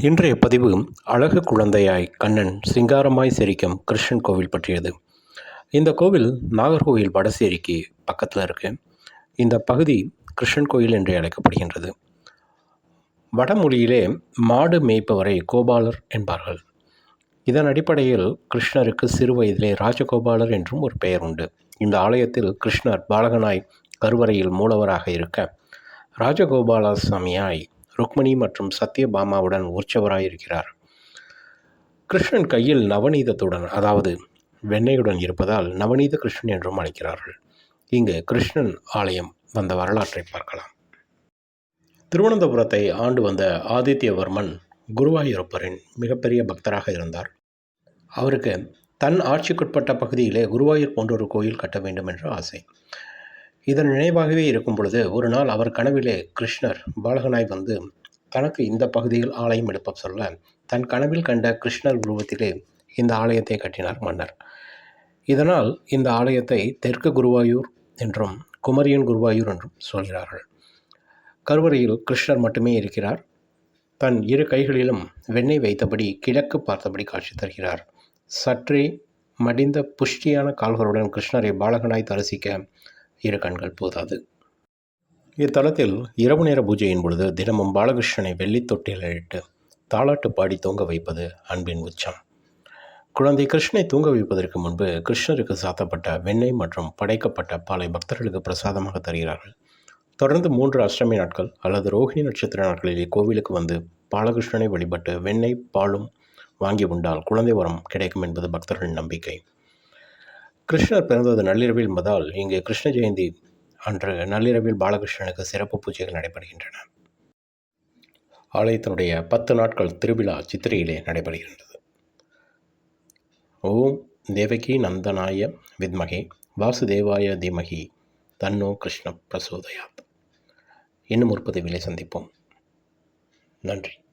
இன்றைய பதிவு அழகு குழந்தையாய் கண்ணன் சிங்காரமாய் சிரிக்கும் கிருஷ்ணன் கோவில் பற்றியது. இந்த கோவில் நாகர்கோவில் வடசேரிக்கு பக்கத்தில் இருக்கு. இந்த பகுதி கிருஷ்ணன் கோயில் என்று அழைக்கப்படுகின்றது. வடமொழியிலே மாடு மேய்ப்பவரை கோபாலர் என்பார்கள். இதன் அடிப்படையில் கிருஷ்ணருக்கு சிறு வயதிலே ராஜகோபாலர் என்றும் ஒரு பெயர் உண்டு. இந்த ஆலயத்தில் கிருஷ்ணர் பாலகனாய் கருவறையில் மூலவராக இருக்க ராஜகோபாலசாமியாய் ருக்மணி மற்றும் சத்யபாமாவுடன் உற்சவராயிருக்கிறார். கிருஷ்ணன் கையில் நவநீதத்துடன் அதாவது வெண்ணையுடன் இருப்பதால் நவநீத கிருஷ்ணன் என்றும் அழைக்கிறார்கள். இங்கு கிருஷ்ணன் ஆலயம் வந்த வரலாற்றை பார்க்கலாம். திருவனந்தபுரத்தை ஆண்டு வந்த ஆதித்யவர்மன் குருவாயூரப்பரின் மிகப்பெரிய பக்தராக இருந்தார். அவருக்கு தன் ஆட்சிக்குட்பட்ட பகுதியிலே குருவாயூர் போன்ற ஒரு கோயில் கட்ட வேண்டும் என்ற ஆசை. இதன் நினைவாகவே இருக்கும் பொழுது ஒரு நாள் அவர் கனவிலே கிருஷ்ணர் பாலகனாய் வந்து தனக்கு இந்த பகுதியில் ஆலயம் எடுப்ப சொல்ல தன் கனவில் கண்ட கிருஷ்ணர் உருவத்திலே இந்த ஆலயத்தை கட்டினார் மன்னர். இதனால் இந்த ஆலயத்தை தெற்கு குருவாயூர் என்றும் குமரியன் குருவாயூர் என்றும் சொல்கிறார்கள். கருவறையில் கிருஷ்ணர் மட்டுமே இருக்கிறார். தன் இரு கைகளிலும் வெண்ணெய் வைத்தபடி கிழக்கு பார்த்தபடி காட்சி தருகிறார். சற்றே மடிந்த புஷ்டியான கால்களுடன் கிருஷ்ணரை பாலகனாய் தரிசிக்க இரு கண்கள் போதாது. இத்தலத்தில் இரவு நேர பூஜையின் பொழுது தினமும் பாலகிருஷ்ணனை வெள்ளித் தொட்டிலிட்டு தாளாட்டு பாடி தூங்க வைப்பது அன்பின் உச்சம். குழந்தை கிருஷ்ணனை தூங்க வைப்பதற்கு முன்பு கிருஷ்ணருக்கு சாத்தப்பட்ட வெண்ணெய் மற்றும் படைக்கப்பட்ட பாலை பக்தர்களுக்கு பிரசாதமாக தருகிறார்கள். தொடர்ந்து மூன்று அஷ்டமி நாட்கள் அல்லது ரோஹிணி நட்சத்திர நாட்களில் இக்கோவிலுக்கு வந்து பாலகிருஷ்ணனை வழிபட்டு வெண்ணெய் பாலும் வாங்கி உண்டால் குழந்தை வரம் கிடைக்கும் என்பது பக்தர்களின் நம்பிக்கை. கிருஷ்ணர் பிறந்தது நள்ளிரவில் என்பதால் இங்கு கிருஷ்ண ஜெயந்தி அன்று நள்ளிரவில் பாலகிருஷ்ணனுக்கு சிறப்பு பூஜைகள் நடைபெறுகின்றன. ஆலயத்தினுடைய பத்து நாட்கள் திருவிழா சித்திரையிலே நடைபெறுகின்றது. ஓம் தேவகி நந்தனாய வித்மகே வாசுதேவாய தீமகி தன்னோ கிருஷ்ண பிரசோதயாத். இன்னும் ஒரு பதிவிலே சந்திப்போம். நன்றி.